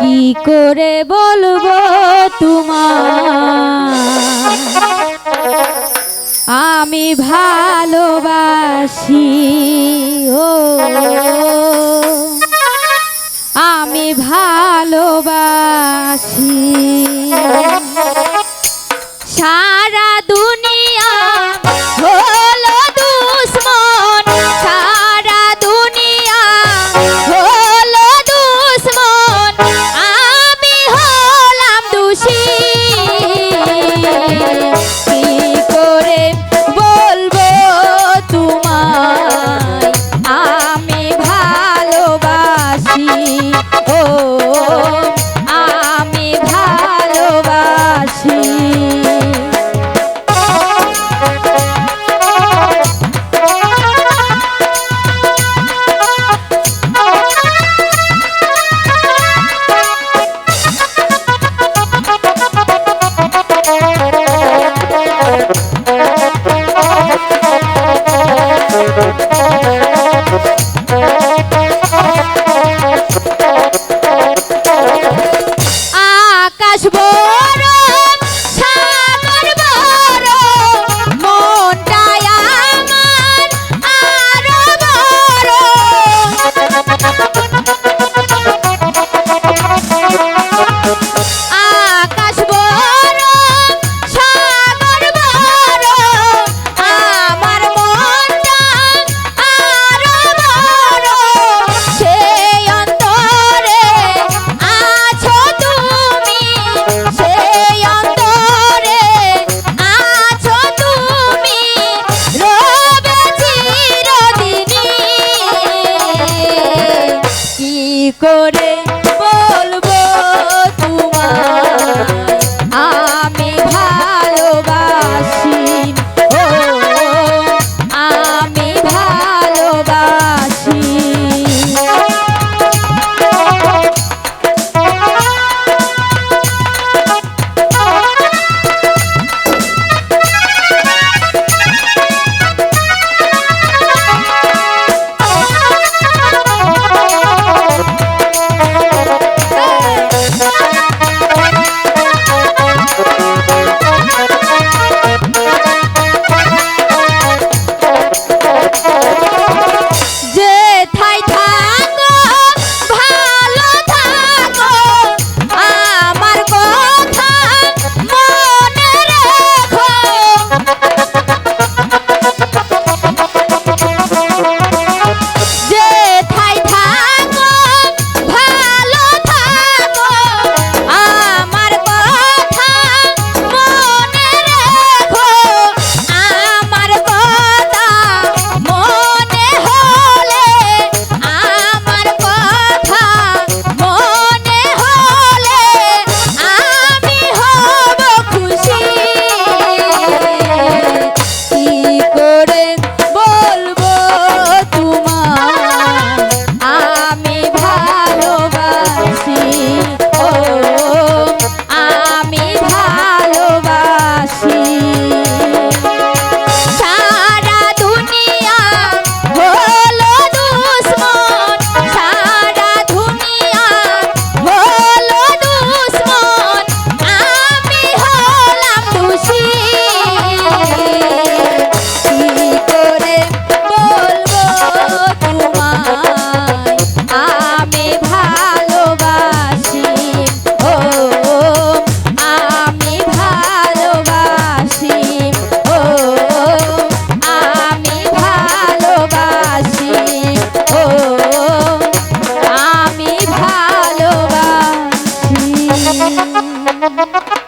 কি করে বলব তোমার আমি ভালোবাসি ও। আমি ভালোবাসি। Ha ha ha!